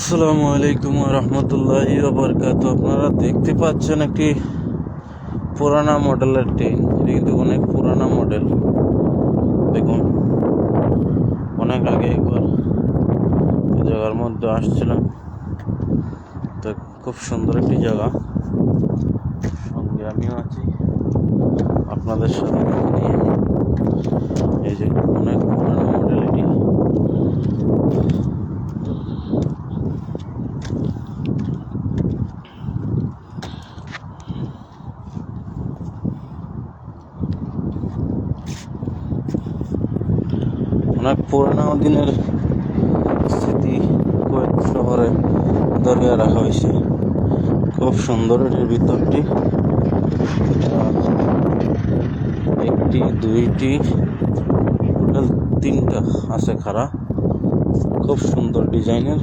আসসালামু আলাইকুম রহমতুল্লাহি বরকাত। আপনারা দেখতে পাচ্ছেন একটি পুরানা মডেলের ট্রেন। এটি কিন্তু অনেক পুরানা মডেল। দেখুন, অনেক আগে একবার জায়গার মধ্যে আসছিলাম। তো খুব সুন্দর একটি জায়গা। সঙ্গে আমিও আছি। আপনাদের সাথে এই যে অনেক পুরানো মডেল এটি অনেক পুরানো দিনের স্মৃতি কুয়েত শহরে ধরিয়া রাখা হয়েছে। খুব সুন্দর এটির ভিতরটি। একটি, দুইটি, টোটাল তিনটা আছে খাড়া। খুব সুন্দর ডিজাইনের।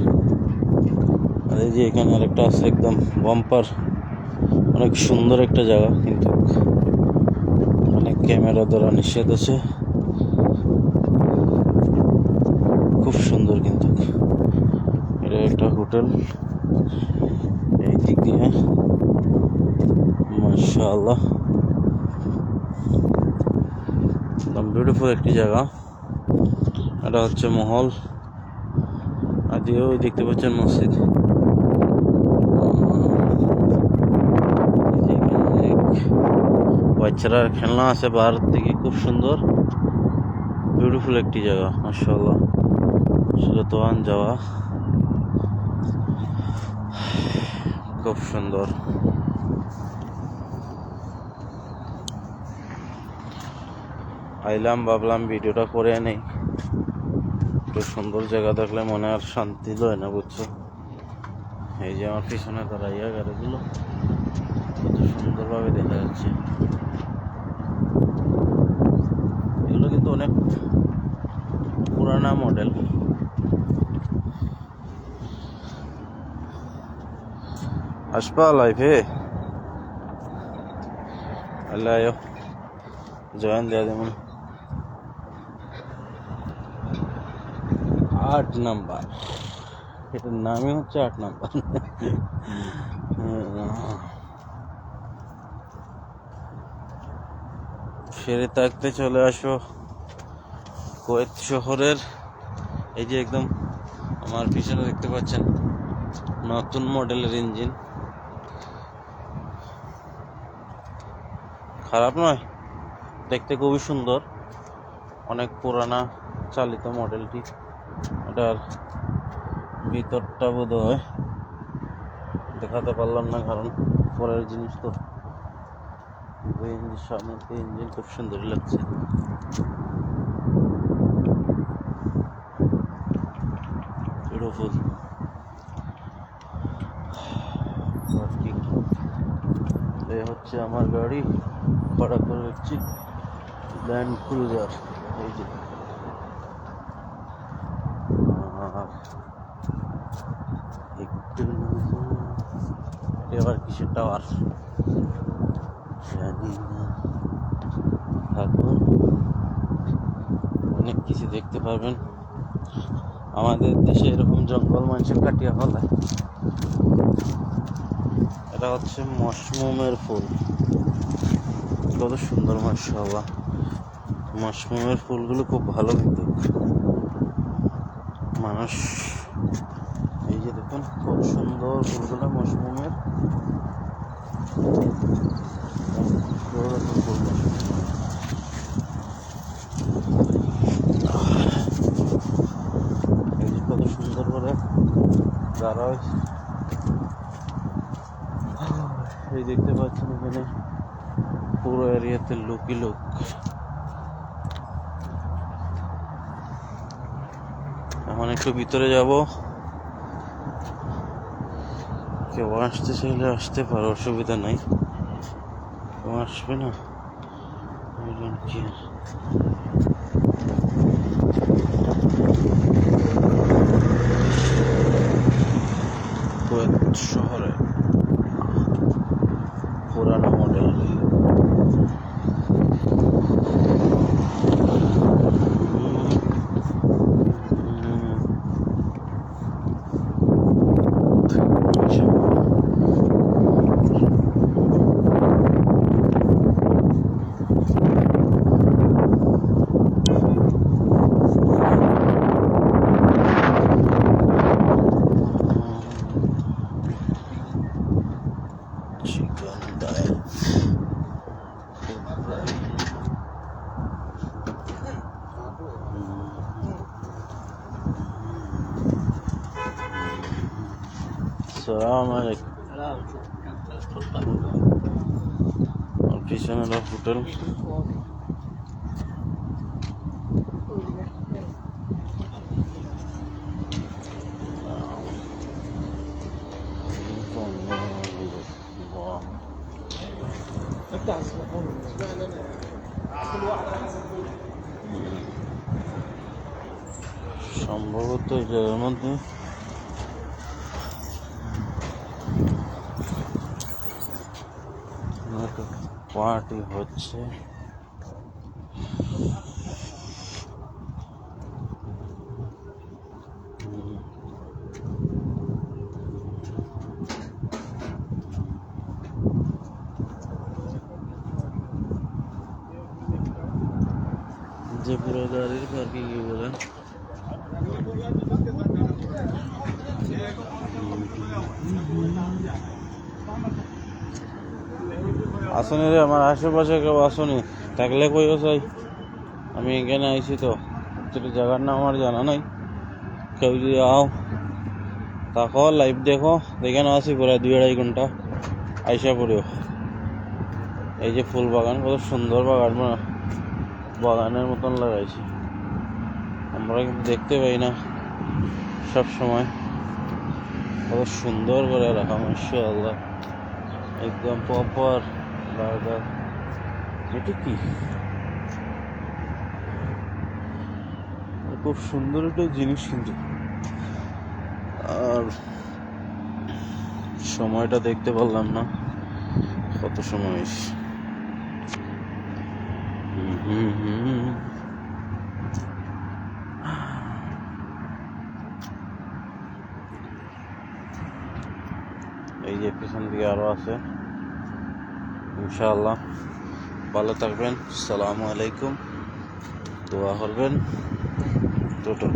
আর এই যে এখানে আরেকটা আছে, একদম বাম্পার। অনেক সুন্দর একটা জায়গা, কিন্তু অনেক ক্যামেরা ধরা নিষেধ আছে। খুব সুন্দর কিন্তু। এটা একটা হোটেল। এই দিক দিয়ে। মাশাআল্লাহ। বিউটিফুল একটি জায়গা। এটা হচ্ছে মহল। আর দিয়েও দেখতে পাচ্ছেন মসজিদ। বাচ্চারা খেলনা আছে বাহার থেকে খুব সুন্দর। বিউটিফুল একটি জায়গা, মাশাআল্লাহ। আসলে যাওয়া। খুব সুন্দর। আইলাম, ভাবলাম ভিডিওটা করে নেই। একটু সুন্দর জায়গা দেখলে মনে আর শান্তি লয় না, বুঝছ? এই যে আমার পিছনে দাঁড়াইয়া গাড়িগুলো কত সুন্দরভাবে দেখা যাচ্ছে। এগুলো কিন্তু অনেক পুরানা মডেল আসবা লাইফে আল্লাহ আয়ো। জয়েন দেয়া যেমন আট নাম্বার। এটার নামই হচ্ছে আট নাম্বার। ফেরে থাকতে চলে আসো। কুয়েত শহরের, এই যে একদম আমার পিছনে দেখতে পাচ্ছেন, নতুন মডেলের ইঞ্জিন খারাপ নয়। দেখতে খুবই সুন্দর। অনেক পুরানা চালিত মডেলটি। এটার ভিতরটা বোধ হয় দেখাতে পারলাম না, কারণ পরের জিনিস তো ইঞ্জিন সামনে ইঞ্জিন খুব সুন্দরই লাগছে। বিউটিফুল পার্কিং এই হচ্ছে আমার গাড়ি, ভাড়া করে হচ্ছে ল্যান্ড ক্রুজার এই যে। এটা কিসের টাওয়ার জানি থাকুন অনেক কিছু দেখতে পারবেন। আমাদের দেশে এরকম জঙ্গল মানুষের কাটিয়া ফেলায় এটা হচ্ছে মশরুমের ফুল। কত সুন্দর, মাশাআল্লাহ। মশরুমের ফুলগুলো খুব ভালো কিন্তু। মানুষ, এই যে দেখুন, খুব সুন্দর ফুলগুলো মশরুমের কত সুন্দর করে গাড়া হয়েছে। এই দেখতে পাচ্ছেন এখানে পুরো এরিয়াতে লোকই লোক। এখন একটু ভিতরে যাব। কেউ আসতে চাইলে আসতে পারো, অসুবিধা নাই। কেউ আসবে না? কি আর। কুয়েত শহরে পুরানো মডেল সালাম আলাইকুম আর পিছনে হলো হোটেল সম্ভবত এই জায়গার মধ্যে পার্টি হচ্ছে। যে পুরো গাড়ির পার্কিং বলেন? আসনি রে, আমার আশেপাশে কেউ আসনি। থাকলে কইও চাই। আমি এখানে আইছি তো। একচুয়ালি জায়গার নাম আমার জানা নাই। কেউ যদি আও, তাকো লাইভ দেখো। এখানে আসি প্রায় দুই আড়াই ঘণ্টা। আইসা পড়িও। এই যে ফুল বাগান, কত সুন্দর বাগান বাগানের মতন লাগাইছি। আমরা কিন্তু দেখতে পাই না সব সময়। কত সুন্দর করে রাখা, মাশাআল্লাহ। একদম প্রপার বার্গার এটা কি খুব সুন্দর একটা জিনিস কিন্তু। আর সময়টা দেখতে পারলাম না। কত সময়? হুম। এই যে পিছন দিকে আরও আছে। ইনশাআল্লাহ। ভালো থাকবেন। সালামু আলাইকুম। দোয়া করবেন। টোটো